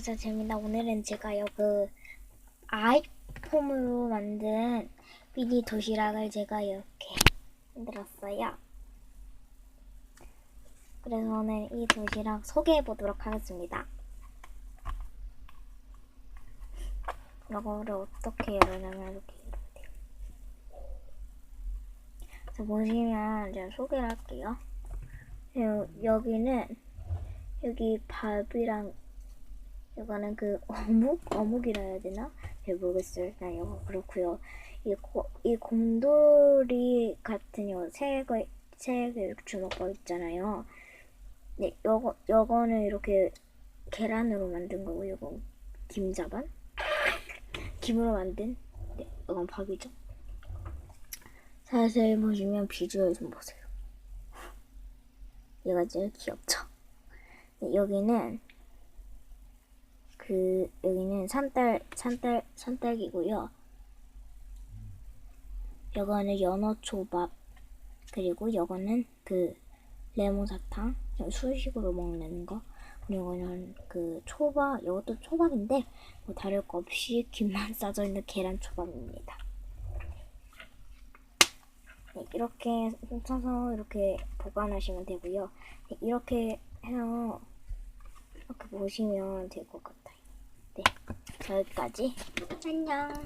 안녕하세요 재민다. 오늘은 제가요 그 아이폼으로 만든 미니 도시락을 제가 이렇게 만들었어요. 그래서 오늘 이 도시락 소개해 보도록 하겠습니다. 이거를 어떻게 열으냐면 이렇게 자 보시면 제가 소개를 할게요. 여, 여기는 여기 밥이랑 이거는 그 어묵? 어묵이라 해야 되나? 잘 모르겠어요. 일단 이거 그렇고요. 이, 고, 이 곰돌이 같은 요 색을 색을 주먹밥 있잖아요. 네, 요거 요거는 이렇게 계란으로 만든 거고 요거 김자반? 김으로 만든 네, 이건 밥이죠. 자세히 보시면 비주얼 좀 보세요. 얘가 제일 귀엽죠. 네, 여기는 그 여기는 산딸 산딸 산딸기고요. 요거는 연어 초밥 그리고 요거는 그 레몬 사탕 술식으로 먹는 거 그리고 이거는 그 초밥 이것도 초밥인데 뭐 다를 거 없이 김만 싸져 있는 계란 초밥입니다. 네, 이렇게 훔쳐서 이렇게 보관하시면 되고요. 네, 이렇게 해서 이렇게 보시면 될 것 같아요. 네, 여기까지. 안녕.